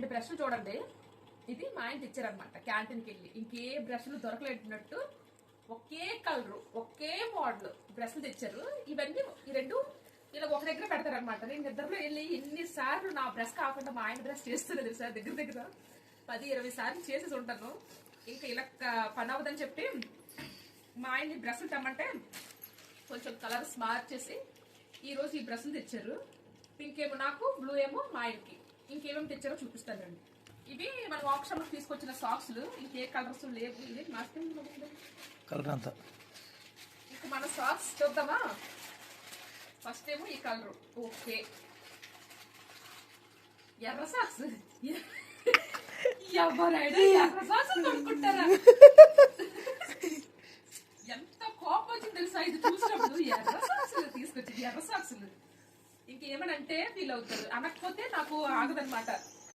రెండు బ్రష్లు చూడండి. ఇది మా ఆయన తెచ్చారనమాట క్యాంటీన్కి వెళ్ళి. ఇంకే బ్రష్లు దొరకలేటున్నట్టు ఒకే కలరు ఒకే మోడల్ బ్రష్లు తెచ్చారు. ఇవన్నీ ఈ రెండు ఇలా ఒక దగ్గర పెడతారనమాట నేను నిద్రలో వెళ్ళి ఎన్నిసార్లు నా బ్రష్ కాకుండా మా ఆయన బ్రష్ చేస్తున్నది సార్ దగ్గర దగ్గర పది ఇరవై సార్లు చేసేసి ఉంటాను. ఇంకా ఇలా పని అవ్వదని చెప్పి మా ఆయన్ని బ్రష్లు తెమ్మంటే కొంచెం కలర్స్ మార్చేసి ఈరోజు ఈ బ్రష్లు తెచ్చారు. పింక్ ఏమో నాకు బ్లూ ఏమో మా ఆయనకి. ఇంకేమేమి తెచ్చారో చూపిస్తానండి ఇవి మనం ఆప్షన్ తీసుకొచ్చిన సాక్స్లు ఇంకే కలర్స్ లేవు. మాస్టర్ కలర్ అంతా. ఇంక మన సాక్స్ చూద్దామా? ఫస్ట్ ఏమో ఈ కలర్ ఓకే ఎర్ర సాక్స్ ఎవరైనా ఎర్ర సాక్స్ కొనుక్కుంటారా? ఎంత కోపం వచ్చింది తెలుసా? ఇది చూసినప్పుడు ఎర్ర సాక్సులు తీసుకొచ్చింది. ఎర్ర సాక్సులు ఇంకేమనంటే ఫీల్ అవుతారు అనకపోతే నాకు ఆగదనమాట